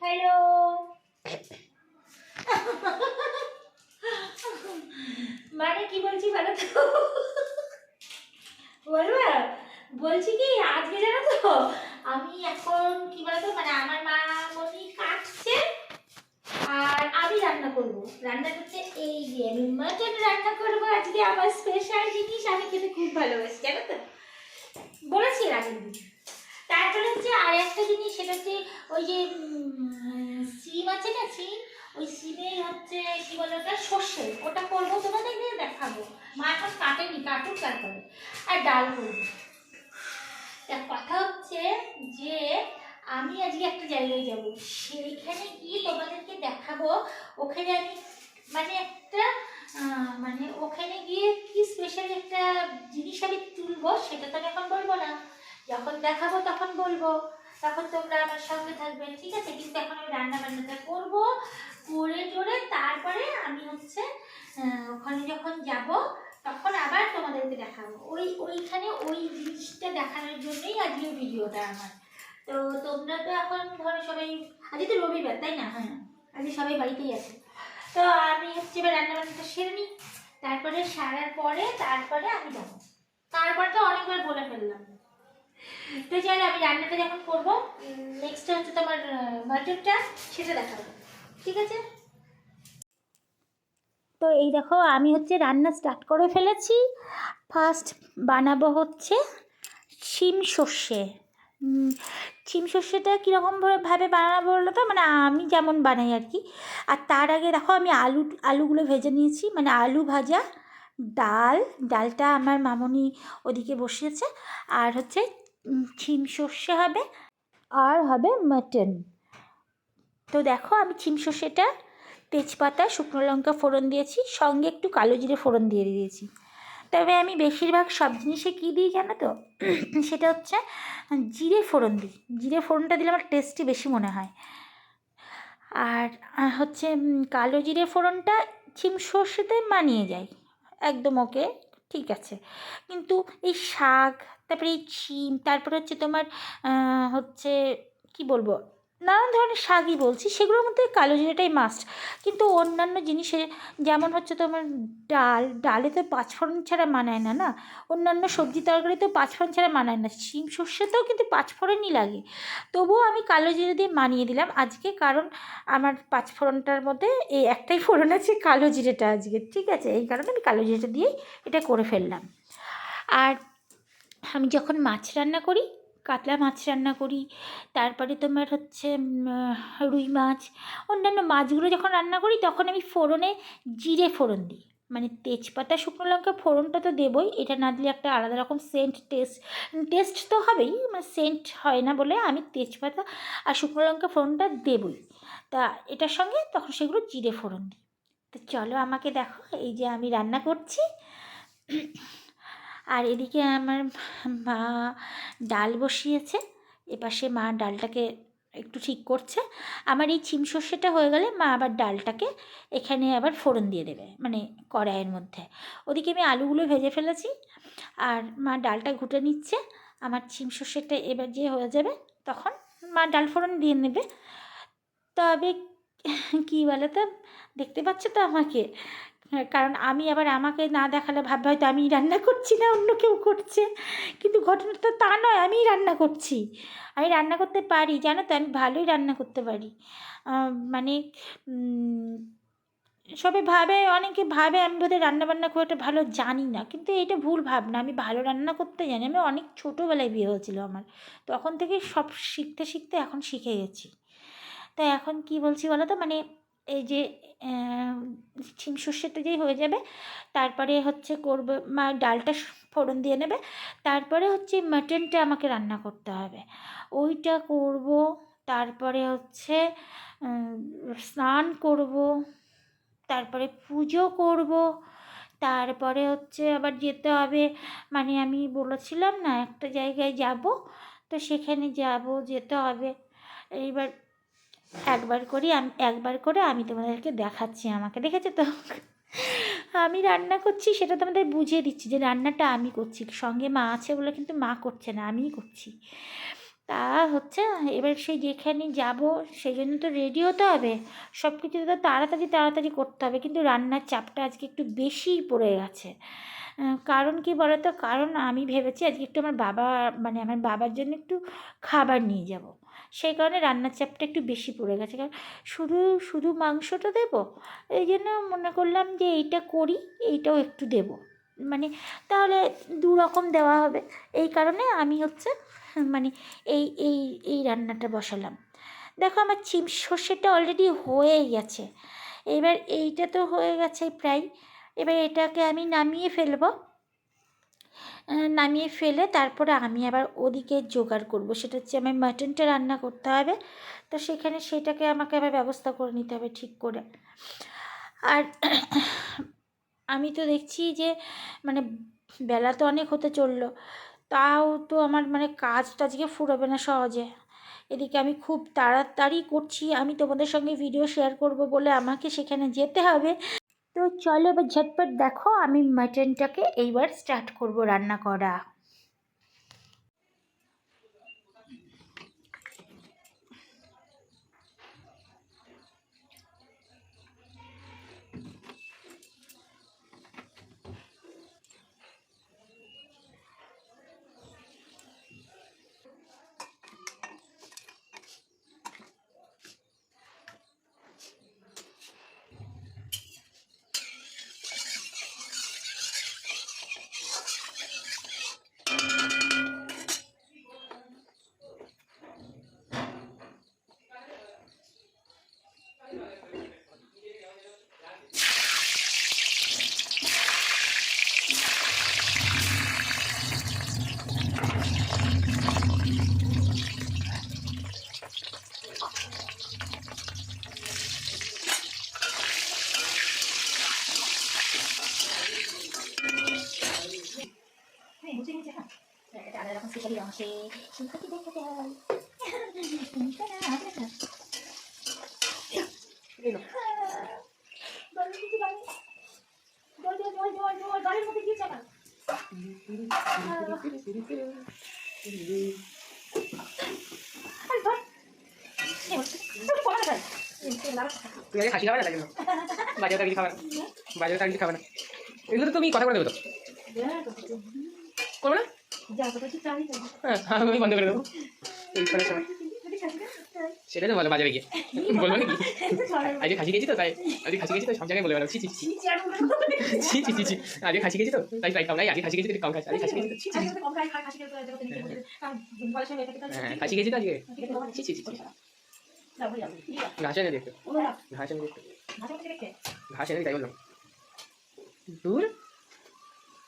Hello. মানে কি বলছি বলো তো? বলব? বলছি কি, আজকে জানো তো, আমি এখন কি বলতো মানে আমার মা মনি কাটছে, আর আমি রান্না করব। রান্না করতে এই যে, আমি মাটন রান্না করব আজকে, আমার স্পেশাল জিনিস আমি খেতে খুব ভালোবাসি, জানো তো? বলেছি আগের তারপরে হচ্ছে আর একটা জিনিস, সেটা হচ্ছে ওই যে সিম আছে না সিম? ওই সিমের হচ্ছে, কি বলে ওটা? সর্ষে। ওটা করব তোমাদের, দিয়ে দেখাবো। মা এখন কাটেনি, কাটুক তারপরে। আর ডাল করব। তা কথা হচ্ছে যে, আমি আজকে একটা জায়গায় যাব। সেইখানে গিয়ে তোমাদেরকে দেখাবো। ওখানে আমি মানে একটা মানে ওখানে গিয়ে কি স্পেশাল একটা জিনিস আমি তুলবো, সেটা তো আমি এখন যখন দেখাবো তখন বলব। তখন তোমরা আমার সঙ্গে থাকবে ঠিক আছে? কিন্তু এখন আমি রান্না বান্নাটা করব করে টোরে তারপরে আমি হচ্ছে ওখানে যখন যাব তখন আবার তোমাদেরকে দেখাবো। ওই ওইখানে ওই জিনিসটা দেখানোর জন্যই আজকে ভিডিওটা আমার। তো তোমরা তো এখন ধরো সবাই আজকে তো রবিবার তাই না? হ্যাঁ। আজকে সবাই বাড়িতেই আছে। তো আমি হচ্ছে এবার রান্না বান্নাটা সেরে নিই। তারপরে সারার পরে তারপরে আমি যাব। তারপরে তো অনেকবার বলে ফেললাম। তো আমি রান্নাটা যখন করব নেক্সট হচ্ছে তোমার মাটনটা সেটা দেখাবো। ঠিক আছে? তো এই দেখো, আমি হচ্ছে রান্না স্টার্ট করে ফেলেছি। ফার্স্ট বানাবো হচ্ছে শিম সর্ষে। শিম সর্ষেটা কীরকমভাবে বানাবো বলো তো? মানে আমি যেমন বানাই আর কি। আর তার আগে দেখো, আমি আলু, আলুগুলো ভেজে নিয়েছি। মানে আলু ভাজা, ডাল, ডালটা আমার মামনি ওদিকে বসিয়েছে। আর হচ্ছে শিম সর্ষে হবে আর হবে মাটন। তো দেখো আমি ছিম সর্ষেটা তেজপাতা শুকনো লঙ্কা ফোড়ন দিয়েছি সঙ্গে একটু কালো জিরে ফোড়ন দিয়ে দিয়েছি। তবে আমি বেশিরভাগ সব জিনিসে কী দিই জানো তো? সেটা হচ্ছে জিরে ফোড়ন দিই। জিরে ফোড়নটা দিলে আমার টেস্টি বেশি মনে হয়। আর হচ্ছে কালো জিরে ফোড়নটা ছিম সর্ষেতে মানিয়ে যায়। একদম ওকে ঠিক আছে। কিন্তু এই শাক তারপরে এই শিম তারপরে হচ্ছে তোমার হচ্ছে কি বলব, নানান ধরনের শাকই বলছি, সেগুলোর মধ্যে কালো জিরেটাই মাস্ট কিন্তু অন্যান্য জিনিসে যেমন হচ্ছে তোমার ডাল, ডালে তো পাঁচফোড়ন ছাড়া মানায় না না? অন্যান্য সবজি তরকারিতেও পাঁচফোড়ন ছাড়া মানায় না, শিম সর্ষেতেও কিন্তু পাঁচফোড়নই লাগে। তবুও আমি কালো জিরে দিয়ে মানিয়ে দিলাম, আজকে কারণ আমার পাঁচফোড়নটার মধ্যে এই একটাই ফোড়ন আছে, কালো জিরেটা আজকে, ঠিক আছে? এই কারণে আমি কালো জিরেটা দিয়েই এটা করে ফেললাম। আর আমি যখন মাছ রান্না করি, কাতলা মাছ রান্না করি, তারপরে তোমার হচ্ছে রুই মাছ, অন্যান্য মাছগুলো যখন রান্না করি, তখন আমি ফোড়নে জিরে ফোড়ন দিই। মানে তেজপাতা, শুকনো লঙ্কা ফোড়নটা তো দেবই, এটা না দিলে একটা আলাদা রকম সেন্ট টেস্ট টেস্ট তো হবেই মানে সেন্ট হয় না বলে আমি তেজপাতা আর শুকনো লঙ্কা ফোড়নটা দেবই। তা এটার সঙ্গে তখন সেগুলো জিরে ফোড়ন দিই। তো চলো আমাকে দেখো, এই যে আমি রান্না করছি। আর এদিকে আমার মা ডাল বসিয়েছে, এপাশে মা ডালটাকে একটু ঠিক করছে। আমার এই চিম সর্ষেটা হয়ে গেলে মা আবার ডালটাকে এখানে আবার ফোড়ন দিয়ে দেবে মানে কড়াইয়ের মধ্যে। ওদিকে আমি আলুগুলো ভেজে ফেলেছি, আর মা ডালটা ঘুটে নিচ্ছে। আমার চিম সর্ষেটা এবার যে হয়ে যাবে তখন মা ডাল ফোড়ন দিয়ে নেবে। তবে কী বলে তো দেখতে পাচ্ছ তো আমাকে? হ্যাঁ, কারণ আমি আবার আমাকে না দেখালে ভাববে হয়তো আমি রান্না করছি না অন্য কেউ করছে। কিন্তু ঘটনাটা তা নয় আমিই রান্না করছি। আমি রান্না করতে পারি জানো তো আমি ভালোই রান্না করতে পারি। মানে সবাই ভাবে অনেকে ভাবে আমি বোধহয় রান্নাবান্না খুব একটা ভালো জানি না। কিন্তু এটা ভুল ভাবনা আমি ভালো রান্না করতে জানি। আমি অনেক ছোটোবেলায় বিয়ে হয়েছিল আমার। তখন থেকে সব শিখতে শিখতে এখন শিখে গেছি। তো এখন কি বলছি বলো তো? মানে এই যে শিম সর্ষেটা যেই হয়ে যাবে, তারপরে হচ্ছে করবে, মা ডালটা ফোড়ন দিয়ে নেবে, তারপরে হচ্ছে মাটনটা আমাকে রান্না করতে হবে। ওইটা করব, তারপরে হচ্ছে স্নান করব, তারপরে পুজো করব, তারপরে হচ্ছে আবার যেতে হবে মানে আমি বলেছিলাম না একটা জায়গায় যাব, তো সেখানে যাব, যেতে হবে। এইবার একবার করি, আমি, একবার করে আমি তোমাদেরকে দেখাচ্ছি আমাকে, দেখেছ তো? আমি রান্না করছি, সেটা তোমাদের বুঝিয়ে দিচ্ছি যে রান্নাটা আমি করছি। সঙ্গে মা আছে বলে কিন্তু মা করছে না, আমিই করছি। তা হচ্ছে, এবার সেই যেখানে যাব, সেই জন্য তো রেডি হতে হবে। সব কিছু তো তাড়াতাড়ি তাড়াতাড়ি করতে হবে, কিন্তু রান্নার চাপটা আজকে একটু বেশিই পড়ে গেছে। কারণ কি বলতো কারণ আমি ভেবেছি আজকে একটু আমার বাবা মানে আমার বাবার জন্য একটু খাবার নিয়ে যাব। সেই কারণে রান্নার চাপটা একটু বেশি পড়ে গেছে। কারণ শুধু শুধু মাংসটা দেবো, এই জন্য মনে করলাম যে এইটা করি, এইটাও একটু দেবো। মানে তাহলে দু রকম দেওয়া হবে। এই কারণে আমি হচ্ছে মানে এই এই এই রান্নাটা বসালাম। দেখো আমার চিম সর্ষেটা অলরেডি হয়ে গেছে। এবার এইটা তো হয়ে গেছে প্রায়। এবার এটাকে আমি নামিয়ে ফেলব। নামিয়ে ফেলে তারপরে আমি আবার ওদিকে জোগাড় করব। সেটা হচ্ছে আমার মাটনটা রান্না করতে হবে। তো সেখানে সেটাকে আমাকে আবার ব্যবস্থা করে নিতে হবে ঠিক করে। আর আমি তো দেখছি যে মানে বেলা তো অনেক হতে চলল। তাও তো আমার মানে কাজটা আজকে ফুরোবে না সহজে। এদিকে আমি খুব তাড়াতাড়ি করছি। আমি তোমাদের সঙ্গে ভিডিও শেয়ার করব বলে আমাকে সেখানে যেতে হবে। তো চলো এবার ঝটপট দেখো আমি মাটনটাকে এইবার স্টার্ট করব রান্না করা হ্যাঁ মুছে গেছে না এটা আলাদা রকম স্পেশালি অংশে শিল্পটি দেখতে চাই তুই আগে খাসি খাবে না। তাই জন্য বাজারটা খাবে না। বাজারটা কিছু খাবে না। এগুলো তো তুমি কথা করে দেবো তো। করব না? হ্যাঁ আমি বন্ধ করে দেবো। সেটাই তো বলো বাজারে গিয়ে। বলব নাকি? আজকে খাসি গেছি তো তাই আজকে খাসি গেছি তো সব জায়গায় বলে বেড়াবো ছি ছি ছি। ছি ছি আজকে খাসি গেছি তো তাই তাই কম নাই। আজকে খাসি গেছি কম খাচ্ছি আজকে খাসি গেছি তো। ছি ছি। হ্যাঁ খাসি গেছি তো আজকে। ছি ছি ছি ছি ঘাস এনে দেখতো ঘাস এনে দেখতো ঘাস এনে তাই বললাম। দূর।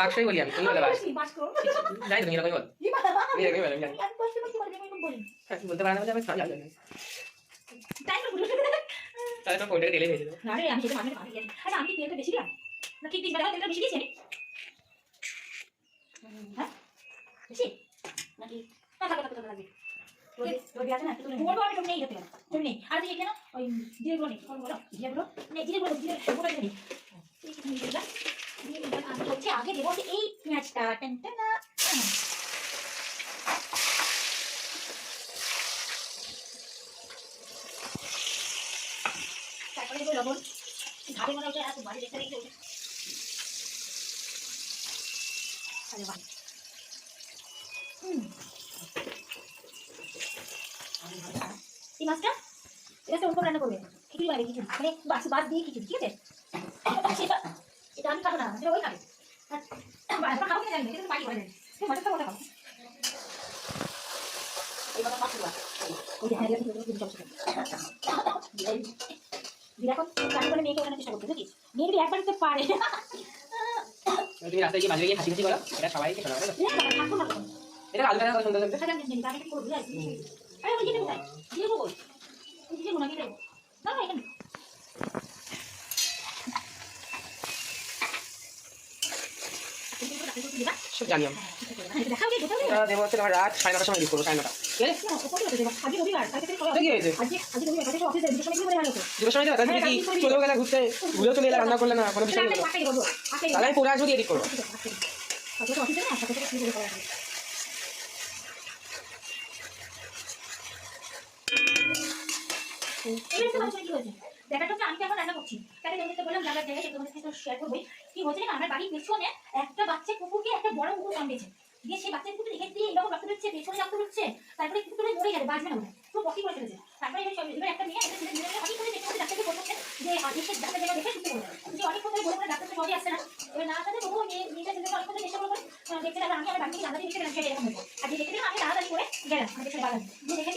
বাক্সই বলি আমি তুমি বলে যাই তুমি এরকমই বল এরকমই বল আমি হ্যাঁ, বলতে পারে না আমি সব জানি তাহলে তো ফোনটাকে ঢেলে ভেজে দেবো না রে আমি সেটা দিই আরে আমি তেলটা বেশি দিলাম না ঠিক দিস তেলটা বেশি দিয়েছি আমি হ্যাঁ বেশি নাকি না থাকা থাকা লাগবে রবি আছে না বলব আমি নেই যেতে তুমি নেই আর দিকে কেন ওই জিরে গুলো নেই কোন বলো জিরে গুলো নেই জিরে গুলো জিরে গোটা জিরে নেই হচ্ছে আগে দেবো এই পেঁয়াজটা। টেন টেন না তারপরে দেবো লবণ। ঘাটে মনে হচ্ছে এত বাড়ি দেখতে দেখতে হুম। এই মাছটা? এটা হচ্ছে ওরকম রান্না করবে। খিচুড়ি বানাবে খিচুড়ি। মানে বাস বাস দিয়ে খিচুড়ি ঠিক আছে? সেটা এটা আমি খাব না সেটা ওই খাবে। খাব কিনা জানি এটা বাড়ি করে জানি মাছটা এই হ্যাঁ করে মেয়েকে ওখানে চেষ্টা করতে বুঝিস মেয়ে যদি একবার তো পারে। তুমি রাস্তায় গিয়ে বাজারে গিয়ে হাসি হাসি করো এটা সবাইকে শোনাবে। এটা আলু কাটা সুন্দর সুন্দর সব জানি আমি দেবো হচ্ছে তোমার রাত সাড়ে নটার সময় রিলিজ করব সাড়ে নটা চলেও গেলে ঘুরতে ঘুরেও চলে এলে রান্না করলে না কোনো বিষয় নেই তো। আটটাই করব আটটাই তাহলে আমি পরে আসব দিয়ে এডিট করব দেখাটা হচ্ছে আমি এখন রান্না করছি তাহলে তোমাদেরকে বললাম শেয়ার করব কি হয়েছে আমার বাড়ির পেছনে একটা বাচ্চা কুকুরকে একটা বড় কুকুর কামড়েছে দিয়ে সেই বাচ্চা কুকুর রেখে দিয়ে পেছনে দিচ্ছে তারপরে মরে যাবে বাঁচবে না পুরো তারপরে এবার একটা মেয়ে একটা ছেলে মিলে অনেক করে ডাক্তার জায়গা দেখে যে অনেক কথা বলে বলে ডাক্তার সহজে আসছে না এবার না আসলে তবুও মেয়ে মেয়েটা অনেক কথা চেষ্টা করে দেখতে গেলাম আমি আমার বাড়ি থেকে এরকম হয়েছে আর যে গেলাম আমি তাড়াতাড়ি করে গেলাম। বাগানে যে দেখেছি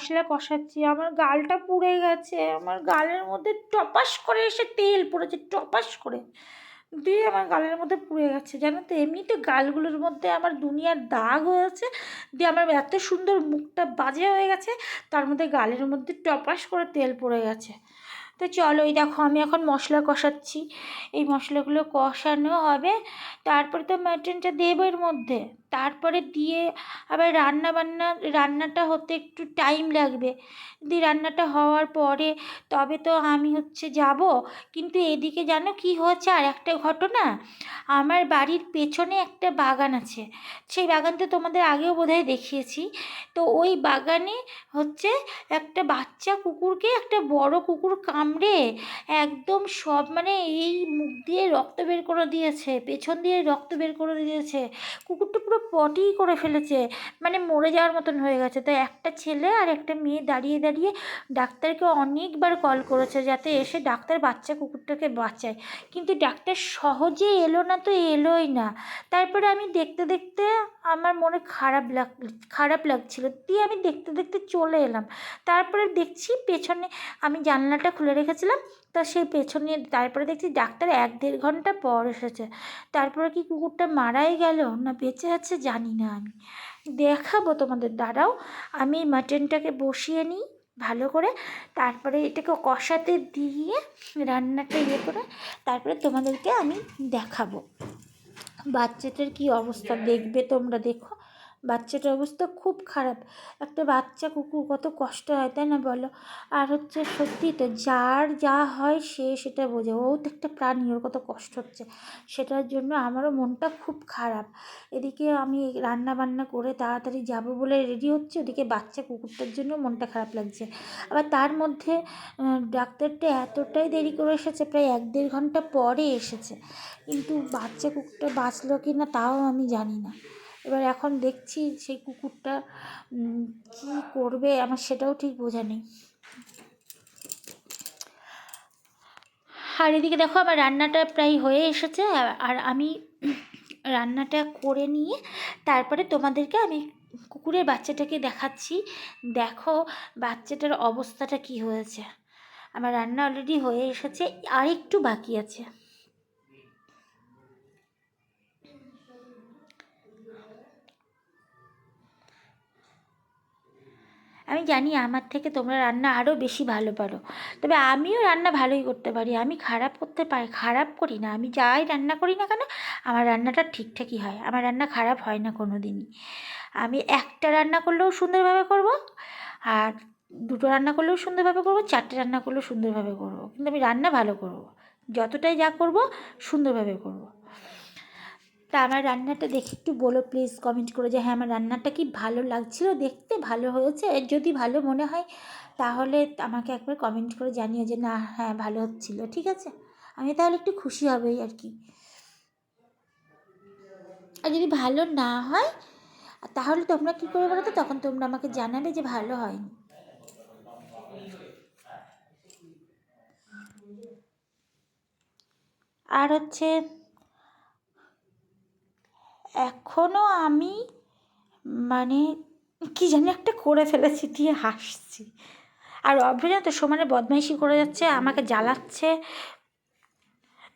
মশলা কষাচ্ছি, আমার গালটা পুড়ে গেছে, আমার গালের মধ্যে টপাস করে এসে তেল পড়েছে, টপাস করে। দিয়ে আমার গালের মধ্যে পুড়ে গেছে, জানো তো, এমনিতে গালগুলোর মধ্যে আমার দুনিয়ার দাগ হয়েছে, দিয়ে আমার এত সুন্দর মুখটা বাজে হয়ে গেছে, তার মধ্যে গালের মধ্যে টপাস করে তেল পড়ে গেছে। তো চলো এই দেখো, আমি এখন মশলা কষাচ্ছি, এই মশলাগুলো কষানো হবে, তারপরে তো মাটনটা দেবো এর মধ্যে। তারপরে দিয়ে আবার রান্না বান্না, রান্নাটা হতে একটু টাইম লাগবে। দিয়ে রান্নাটা হওয়ার পরে তবে তো আমি হচ্ছে যাব। কিন্তু এদিকে জানো কি হয়েছে? আর একটা ঘটনা, আমার বাড়ির পেছনে একটা বাগান আছে। সেই বাগান তো তোমাদের আগেও বোধহয় দেখিয়েছি। তো ওই বাগানে হচ্ছে একটা বাচ্চা কুকুরকে একটা বড় কুকুর কামড়ে একদম সব মানে এই মুখ দিয়ে রক্ত বের করে দিয়েছে, পেছন দিয়ে রক্ত বের করে দিয়েছে। কুকুরটা পুরো পটি করে ফেলেছে। মানে মরে যাওয়ার মতন হয়ে গেছে। তো একটা ছেলে আর একটা মেয়ে দাঁড়িয়ে দাঁড়িয়ে ডাক্তারকে অনেকবার কল করেছে যাতে এসে ডাক্তার বাচ্চা, কুকুরটাকে বাঁচায়। কিন্তু ডাক্তার সহজে এলো না তো এলোই না। তারপরে আমি দেখতে দেখতে আমার মনে খারাপ লাগ, খারাপ লাগছিল। দিয়ে আমি দেখতে দেখতে চলে এলাম। তারপরে দেখছি পেছনে আমি জানলাটা খুলে রেখেছিলাম। তা সেই পেছনে তারপরে দেখছি ডাক্তার এক দেড় ঘণ্টা পর এসেছে। তারপরে কি কুকুরটা মারাই গেল না বেঁচে আছে জানি না আমি। দেখাবো তোমাদের, দাঁড়াও। আমি মাটনটাকে বসিয়ে নিই ভালো করে। তারপরে এটাকে কষাতে দিয়ে রান্নাটা ইয়ে করে তারপরে তোমাদেরকে আমি দেখাবো। বাচ্চাটার কি অবস্থা দেখবে তোমরা, দেখো। বাচ্চাটার অবস্থা খুব খারাপ। একটা বাচ্চা কুকুর কত কষ্ট হয়, তাই না বলো? আর হচ্ছে সত্যি তো যার যা হয় সে সেটা বোঝে। ও তো একটা প্রাণী, ওর কত কষ্ট হচ্ছে। সেটার জন্য আমারও মনটা খুব খারাপ। এদিকে আমি রান্না বান্না করে তাড়াতাড়ি যাব বলে রেডি হচ্ছে। ওদিকে বাচ্চা কুকুরটার জন্য মনটা খারাপ লাগছে। আবার তার মধ্যে ডাক্তারটা এতটাই দেরি করে এসেছে, প্রায় এক দেড় ঘণ্টা পরে এসেছে। কিন্তু বাচ্চা কুকুরটা বাঁচলো কি না, তাও আমি জানি না। এবার এখন দেখছি সেই কুকুরটা কী করবে আমার সেটাও ঠিক বোঝা নেই। আর এদিকে দেখো আমার রান্নাটা প্রায় হয়ে এসেছে, আর আমি রান্নাটা করে নিয়ে তারপরে তোমাদেরকে আমি কুকুরের বাচ্চাটাকে দেখাচ্ছি। দেখো বাচ্চাটার অবস্থাটা কি হয়েছে। আমার রান্না অলরেডি হয়ে এসেছে, আর একটু বাকি আছে। আমি জানি আমার থেকে তোমরা রান্না আরও বেশি ভালো পারো। তবে আমিও রান্না ভালোই করতে পারি, আমি খারাপ করতে পারি, খারাপ করি না, আমি যাই রান্না করি না কেন, আমার রান্নাটা ঠিকঠাকই হয়, আমার রান্না খারাপ হয় না কোনো দিনই আমি একটা রান্না করলেও সুন্দরভাবে করব, আর দুটো রান্না করলেও সুন্দরভাবে করব, চারটে রান্না করলেও সুন্দরভাবে করব, কিন্তু আমি রান্না ভালো করব, যতটাই যা করব, সুন্দরভাবে করব। তা আমার রান্নাটা দেখে একটু বলো প্লিজ কমেন্ট করে যে হ্যাঁ আমার রান্নাটা কি ভালো লাগছিল? দেখতে ভালো হয়েছে? যদি ভালো মনে হয়, তাহলে আমাকে একবার কমেন্ট করে জানিও যে না হ্যাঁ ভালো হচ্ছিল, ঠিক আছে? আমি তাহলে একটু খুশি হবেই আর কি। আর যদি ভালো না হয়, তাহলে তোমরা কী করে বলো তো? তখন তোমরা আমাকে জানাবে যে ভালো হয়নি। আর হচ্ছে এখনও আমি মানে কি জানি একটা করে ফেলেছি, দিয়ে হাসছি। আর অভ্র তো সমানে বদমাইশি করে যাচ্ছে, আমাকে জ্বালাচ্ছে।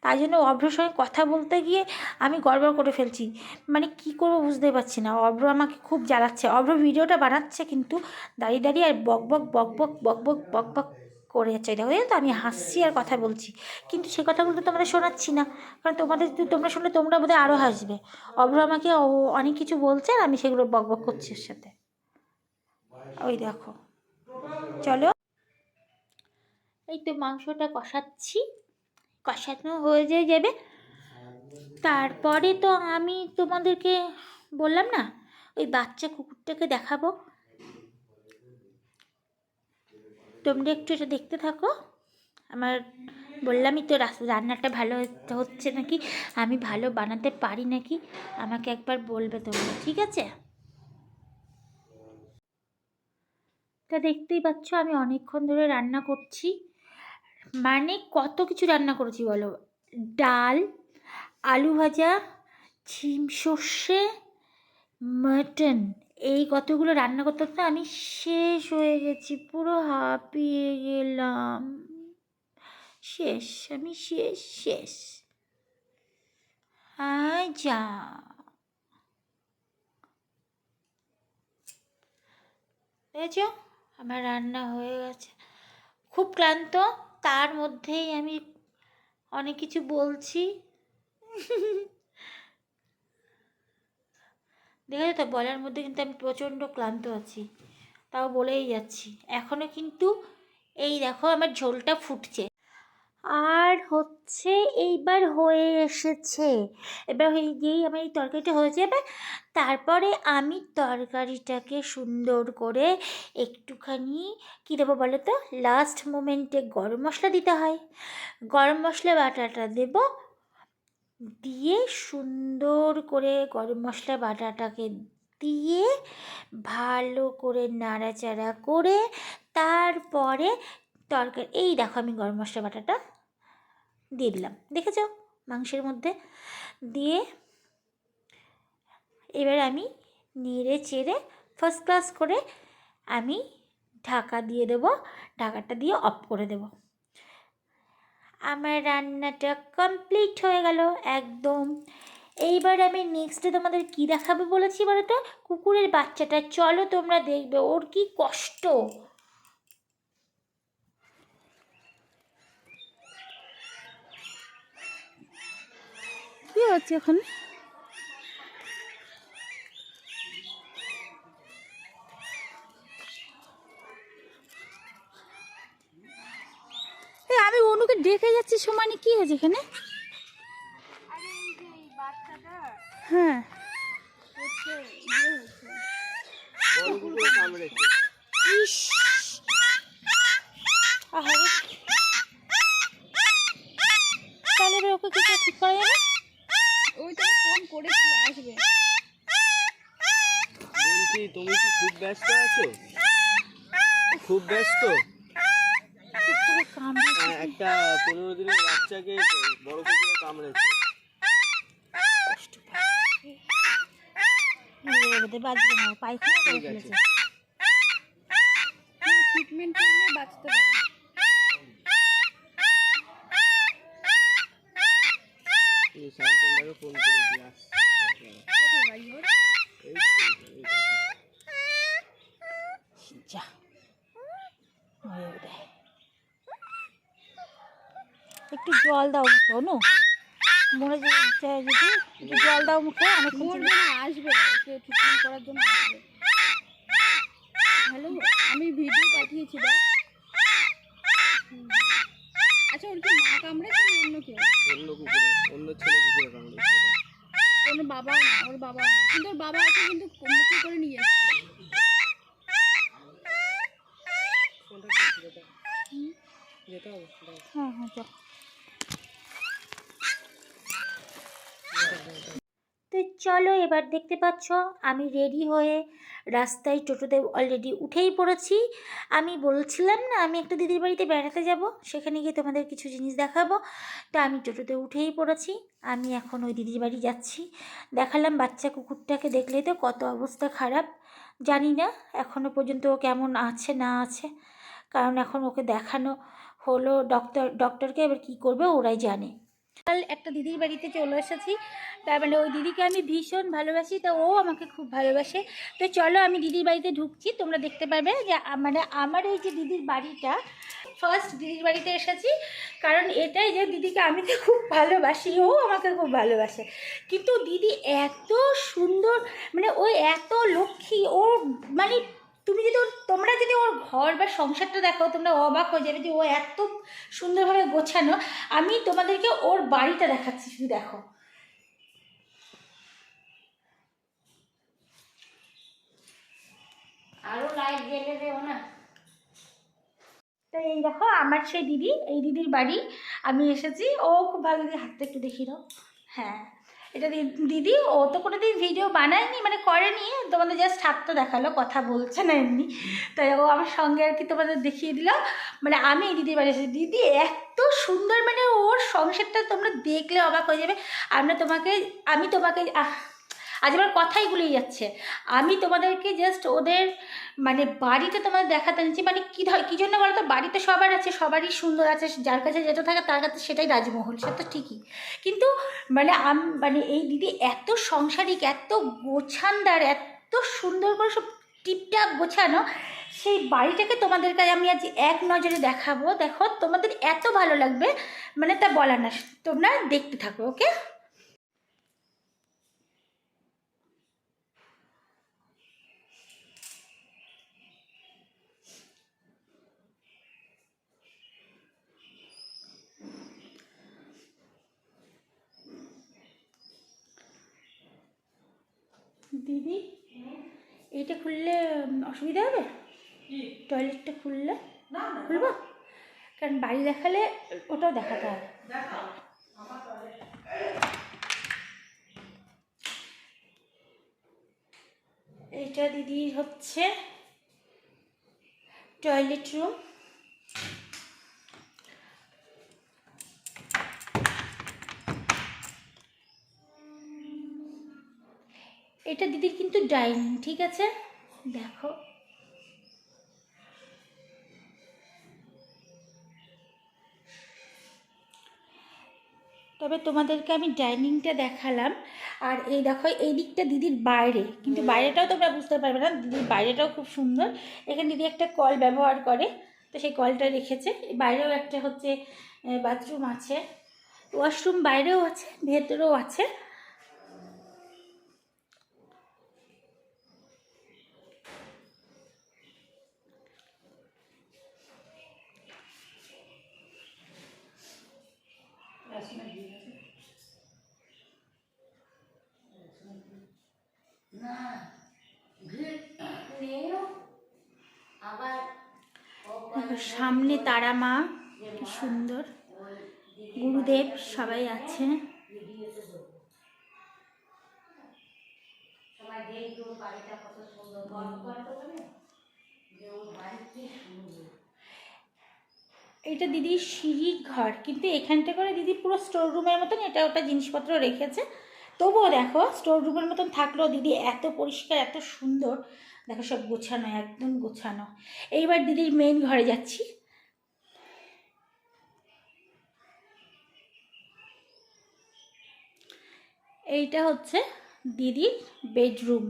তাই জন্য অভ্রর সঙ্গে কথা বলতে গিয়ে আমি গড়বড় করে ফেলছি। মানে কি করব বুঝতে পারছি না। অভ্র আমাকে খুব জ্বালাচ্ছে। অভ্র ভিডিওটা বানাচ্ছে কিন্তু দাঁড়িয়ে দাঁড়িয়ে আর বক বক বক বক বক বক বক বক করে যাচ্ছে। দেখো তো আমি হাসছি আর কথা বলছি। কিন্তু সে কথাগুলো তো তোমাদের শোনাচ্ছি না। কারণ তোমাদের যদি তোমরা শুনলে, তোমরা বোধহয় আরও হাসবে। অভ্র আমাকে অনেক কিছু বলছে আর আমি সেগুলো বক বক করছি ওর সাথে। ওই দেখো। চলো। এই তো মাংসটা কষাচ্ছি। কষানো হয়ে যাবে। তারপরে তো আমি তোমাদেরকে বললাম না, ওই বাচ্চা কুকুরটাকে দেখাবো। তোমরা একটু এটা দেখতে থাকো। আমার বললামই তো রান্নাটা ভালো হচ্ছে- হচ্ছে নাকি? আমি ভালো বানাতে পারি নাকি? আমাকে একবার বলবে তোমরা, ঠিক আছে? তা দেখতেই পাচ্ছ, আমি অনেকক্ষণ ধরে রান্না করছি। মানে কত কিছু রান্না করেছি বলো? ডাল, আলু ভাজা ছিম সর্ষে, মাটন। এই কতগুলো রান্না করতে করতে আমি শেষ হয়ে গেছি, পুরো হাঁপিয়ে গেলাম। শেষ, আমি শেষ শেষ। আয় যা। দেখেছ আমার রান্না হয়ে গেছে। খুব ক্লান্ত, তার মধ্যেই আমি অনেক কিছু বলছি। দেখেছ তো বলার মধ্যে কিন্তু আমি প্রচণ্ড ক্লান্ত আছি। তাও বলেই যাচ্ছি। এখনও কিন্তু এই দেখো আমার ঝোলটা ফুটছে। আর হচ্ছে এইবার হয়ে এসেছে। এবার হয়ে গিয়েই আমার এই তরকারিটা হয়ে যাবে তারপরে আমি তরকারিটাকে সুন্দর করে একটুখানি কী দেবো বলো তো? লাস্ট মোমেন্টে গরম মশলা দিতে হয়। গরম মশলা বাটাটা দেব। দিয়ে সুন্দর করে গরম মশলা বাটাটাকে দিয়ে ভালো করে নাড়াচাড়া করে তারপরে তরকারি, এই দেখো আমি গরম মশলা বাটাটা দিয়ে দিলাম। দেখেছ? মাংসের মধ্যে দিয়ে এবার আমি নেড়ে চেড়ে ফার্স্ট ক্লাস করে আমি ঢাকা দিয়ে দেবো। ঢাকাটা দিয়ে অফ করে দেব। আমার রান্নাটা কমপ্লিট হয়ে গেল, একদম। এইবার আমি নেক্সটে তোমাদের কি দেখাবো বলেছি বলো তো কুকুরের বাচ্চাটা, চলো তোমরা দেখবে, ওর কি কষ্ট। কি হচ্ছে এখন? আমি অনুকে ডেকে যাচ্ছি সমানে কি হয়েছে এখানে? হ্যাঁ। ইস। আহারে। তাহলে এবার ওকে কি করে ঠিক করা যাবে? ওইটা ফোন করেছি আসবে। বলছি তুমি কি খুব ব্যস্ত আছো? খুব ব্যস্ত? একটা পনেরো দিনের বাচ্চাকে বড় কুকুরে কামড়েছে। কষ্ট না পায়খানা করে ফেলেছে ট্রিটমেন্ট করলে বাঁচতে পারে তুমি শান্তনটাকে ফোন করে দিয়ে আসছি কোথায় বাড়ি ওর এই তো, এই তো। যা মরে দেয় একটু অনু মনে যে যদি একটু জল দাও মুখে বলবে না আসবে কেউ ট্রিটমেন্ট করার জন্য আসবে। হ্যালো আমি ভিডিও পাঠিয়েছি আচ্ছা ওর কি মা কামড়েছে না অন্য কেউ? অন্য কুকুরে অন্য ছেলে কুকুরে কামড়েছে এটা। কোনো বাবাও না ওর বাবাও না। কিন্তু ওর বাবা আছে কিন্তু মুখে করে নিয়ে এসছে। হ্যাঁ হ্যাঁ চল তো চলো এবার দেখতে পাচ্ছ, আমি রেডি হয়ে রাস্তায় টোটোতে অলরেডি উঠেই পড়েছি। আমি বলছিলাম না, আমি একটা দিদির বাড়িতে বেড়াতে যাব, সেখানে গিয়ে তোমাদের কিছু জিনিস দেখাবো। তো আমি টোটোতে উঠেই পড়েছি, আমি এখন ওই দিদির বাড়ি যাচ্ছি। দেখালাম বাচ্চা কুকুরটাকে, দেখলে তো কত অবস্থা খারাপ, জানি না এখনও পর্যন্ত ও কেমন আছে, না আছে। কারণ এখন ওকে দেখানো হলো ডক্টর ডক্টরকে এবার কী করবে ওরাই জানে। কাল একটা দিদির বাড়িতে চলে এসেছি। তার মানে ওই দিদিকে আমি ভীষণ ভালোবাসি, তো ও আমাকে খুব ভালোবাসে। তো চলো আমি দিদির বাড়িতে ঢুকছি, তোমরা দেখতে পারবে যে মানে আমার এই যে দিদির বাড়িটা ফার্স্ট দিদির বাড়িতে এসেছি। কারণ এটাই যে দিদিকে আমি তো খুব ভালোবাসি, ও আমাকে খুব ভালোবাসে। কিন্তু দিদি এত সুন্দর মানে ও এত লক্ষ্মী, ও মানে তুমি যদি ওর তোমরা যদি ওর ঘর বা সংসারটা দেখো, তোমরা অবাক হয়ে যাবে যে ও এত সুন্দরভাবে গোছানো। আমি তোমাদেরকে ওর বাড়িটা দেখাচ্ছি, শুধু দেখো। আরও লাইট জ্বেলে দেও না। তো এই দেখো, আমার সেই দিদি, এই দিদির বাড়ি। আমি এসেছি। ও খুব ভালো দিদি হাতটা একটু দাও। হ্যাঁ। এটা দিদি, ও তো কোনো দিন ভিডিও বানায়নি মানে করেনি, তোমাদের জাস্ট হাতটা দেখাল, কথা বলছে না এমনি। তাই ও আমার সঙ্গে আর কি তোমাদের দেখিয়ে দিল। মানে আমি দিদির বাড়ি এসেছি। দিদি, এত সুন্দর মানে ওর সংসারটা তোমরা দেখলে অবাক হয়ে যাবে। আমরা তোমাকে, আমি তোমাকে আজ আমার কথাই গুলিয়ে যাচ্ছে। আমি তোমাদেরকে জাস্ট ওদের মানে বাড়িতে তোমাদের দেখাতে নিচ্ছি মানে কী ধর, কী জন্য বলো তো বাড়িতে সবার আছে, সবারই সুন্দর আছে, যার কাছে যেটা থাকে তার কাছে সেটাই রাজমহল, সে তো ঠিকই। কিন্তু মানে আম মানে এই দিদি এত সংসারিক, এত গোছানদার, এত সুন্দর করে সব টিপটাপ গোছানো, সেই বাড়িটাকে তোমাদের কাছে আমি আজ এক নজরে দেখাবো। দেখো, তোমাদের এত ভালো লাগবে মানে তা বলার না, তোমরা দেখতে থাকো ওকে দিদি এইটা খুললে অসুবিধা হবে? টয়লেটটা খুললে? খুলবো? কারণ বাড়ি দেখালে ওটাও দেখাতে হবে। এটা দিদির হচ্ছে টয়লেট রুম। এটা দিদির কিন্তু ডাইনিং ঠিক আছে? দেখো। তবে তোমাদেরকে আমি ডাইনিংটা দেখালাম। আর এই দেখো এই দিকটা দিদির বাইরে। কিন্তু বাইরেটাও তোমরা বুঝতে পারবে না দিদির বাইরেটাও খুব সুন্দর। এখানে দিদি একটা কল ব্যবহার করে তো সেই কলটা রেখেছে। বাইরেও একটা হচ্ছে বাথরুম আছে। ওয়াশরুম বাইরেও আছে ভেতরেও আছে। সামনে তারা মা সুন্দর। গুরুদেব সবাই আছে। এটা দিদির সিঁড়ির ঘর, কিন্তু এখানটা করে দিদি পুরো স্টোর রুমের মতন, এটা ওটা জিনিসপত্র রেখেছে। তবুও দেখো স্টোর রুমের মতন থাকলেও দিদি এত পরিষ্কার, এত সুন্দর। দেখো সব গোছানো একদম গোছানো। এইবার দিদির মেইন ঘরে যাচ্ছি। এইটা হচ্ছে দিদির বেডরুম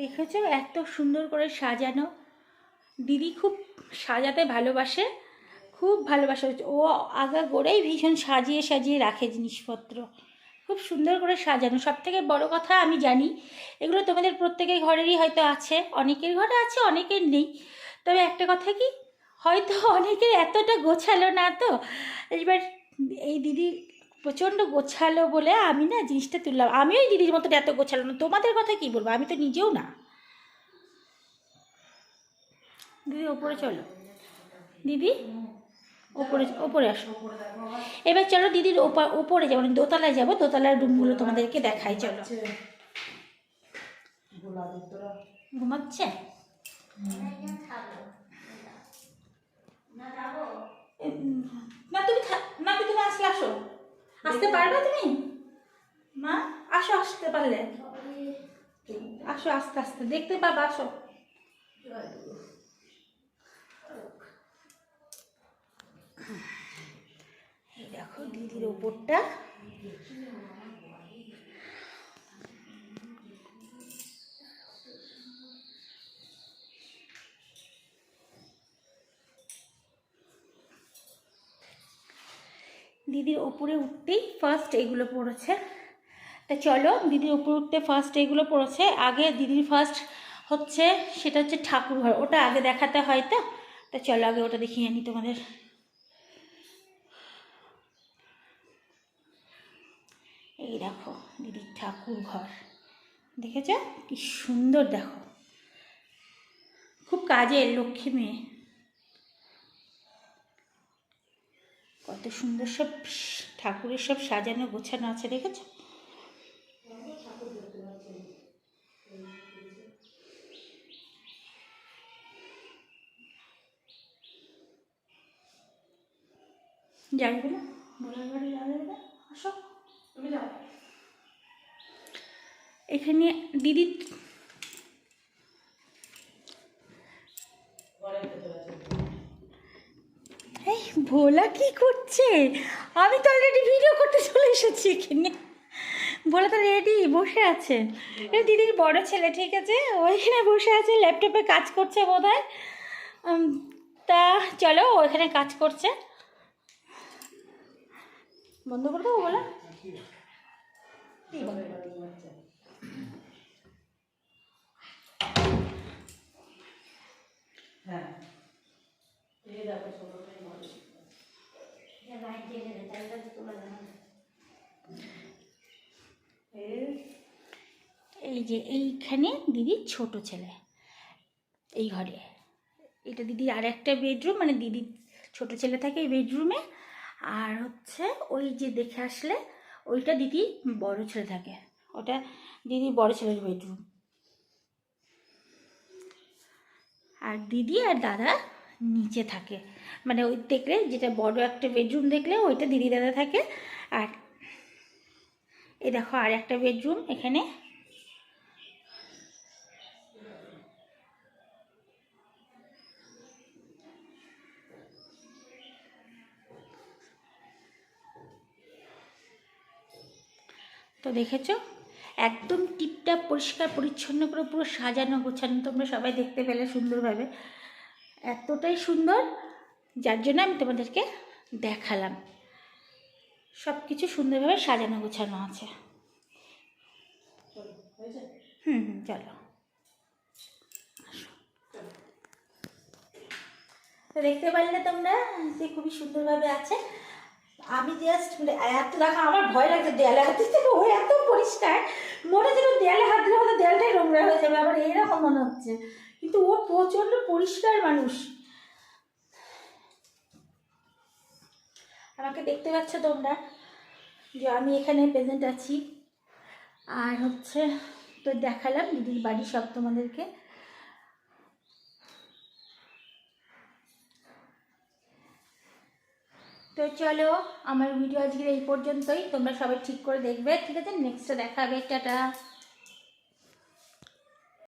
দেখেছ এত সুন্দর করে সাজানো। দিদি খুব সাজাতে ভালোবাসে, খুব ভালোবাসে। ও আগা গোড়াই ভীষণ সাজিয়ে সাজিয়ে রাখে জিনিসপত্র। খুব সুন্দর করে সাজানো। সব থেকে বড়ো কথা আমি জানি, এগুলো তোমাদের প্রত্যেকের ঘরেরই হয়তো আছে, অনেকের ঘরে আছে, অনেকের নেই। তবে একটা কথা কি, হয়তো অনেকের এতটা গোছালো না তো? এবার এই দিদি প্রচণ্ড গোছালো বলে আমি না জিনিসটা তুললাম। আমিও এই দিদির মতন এত গোছালো না। তোমাদের কথা কি বলব? আমি তো নিজেও না। দিদি, ওপরে চলো। দিদি? ওপরে ওপরে আসো। এবার চলো দিদির ওপা- ওপরে যাব। দোতলায় যাব। দোতলার রুমগুলো তোমাদেরকে দেখাই। চলো। ঘুমাচ্ছে? না তুমি না তুমি আসলে আসো। আসতে পারবে তুমি? মা আসো আসতে পারলে। আসো আস্তে আস্তে দেখতে পাবা আসো। দেখো দিদির ওপরটা। দিদির ওপরে উঠতেই ফার্স্ট এগুলো পড়েছে। তা চলো, দিদির ওপরে উঠতে ফার্স্ট এগুলো পড়েছে। আগে দিদির ফার্স্ট হচ্ছে, সেটা হচ্ছে ঠাকুর ঘর। ওটা আগে দেখাতে হয় তো? তা চলো, আগে ওটা দেখিয়ে আনি তোমাদের। এই দেখো, দিদির ঠাকুর ঘর। দেখেছ? কি সুন্দর দেখো। খুব কাজের লক্ষ্মী মেয়ে। কত সুন্দর সব ঠাকুরের সব সাজানো গোছানো আছে দেখেছ? না বলার ঘরে যাবে না আসো। তুমি যাও। এখানে দিদি এই ভোলা কি করছে? আমি তো অলরেডি ভিডিও করতে চলে এসেছি এখানে। ভোলা তো রেডি বসে আছে। এই দিদির বড় ছেলে, ঠিক আছে? ওইখানে বসে আছে ল্যাপটপে কাজ করছে বোধ হয় তা চলো ওইখানে কাজ করছে। বন্ধ করে দেবো বলা দেবো? এই যে এইখানে দিদির ছোট ছেলে, এই ঘরে। এটা দিদির আর একটা বেডরুম মানে দিদির ছোট ছেলে থাকে এই বেডরুমে আর হচ্ছে ওই যে দেখে আসলে, ওইটা দিদি বড় ছেলে থাকে। ওটা দিদি বড় ছেলের বেডরুম আর দিদি আর দাদা নিচে থাকে। মানে ওই দেখলে যেটা বড় একটা বেডরুম দেখলে ওইটা দিদি দাদা থাকে। আর এই দেখো আর একটা বেডরুম এখানে। তো দেখেছ? একদম টিপটাপ পরিষ্কার পরিচ্ছন্ন করে পুরো সাজানো গোছানো তোমরা সবাই দেখতে পেলে সুন্দরভাবে। এতটাই সুন্দর যার জন্য আমি তোমাদেরকে দেখালাম। সব কিছু সুন্দরভাবে সাজানো গোছানো আছে। হুম হুম চলো। তো দেখতে পারলে তোমরা যে খুবই সুন্দরভাবে আছে। আমি জাস্ট এত দেখো আমার ভয় লাগছে দেয়ালে হাত দিতে। ও এত পরিষ্কার। মনে হচ্ছে যেন দেয়ালে হাত দিলে হয়তো দেয়ালটাই নোংরা হয়ে যাবে আবার এইরকম মনে হচ্ছে। কিন্তু ও প্রচণ্ড পরিষ্কার মানুষ। আমাকে দেখতে পাচ্ছ তোমরা যে আমি এখানে প্রেজেন্ট আছি। আর হচ্ছে তো দেখালাম দিদির বাড়ি সব তোমাদেরকে। তো চলো, আমার ভিডিও আজকের এই পর্যন্তই। তোমরা সবাই ঠিক করে দেখবে। ঠিক আছে নেক্সটে দেখা হবে। টাটা।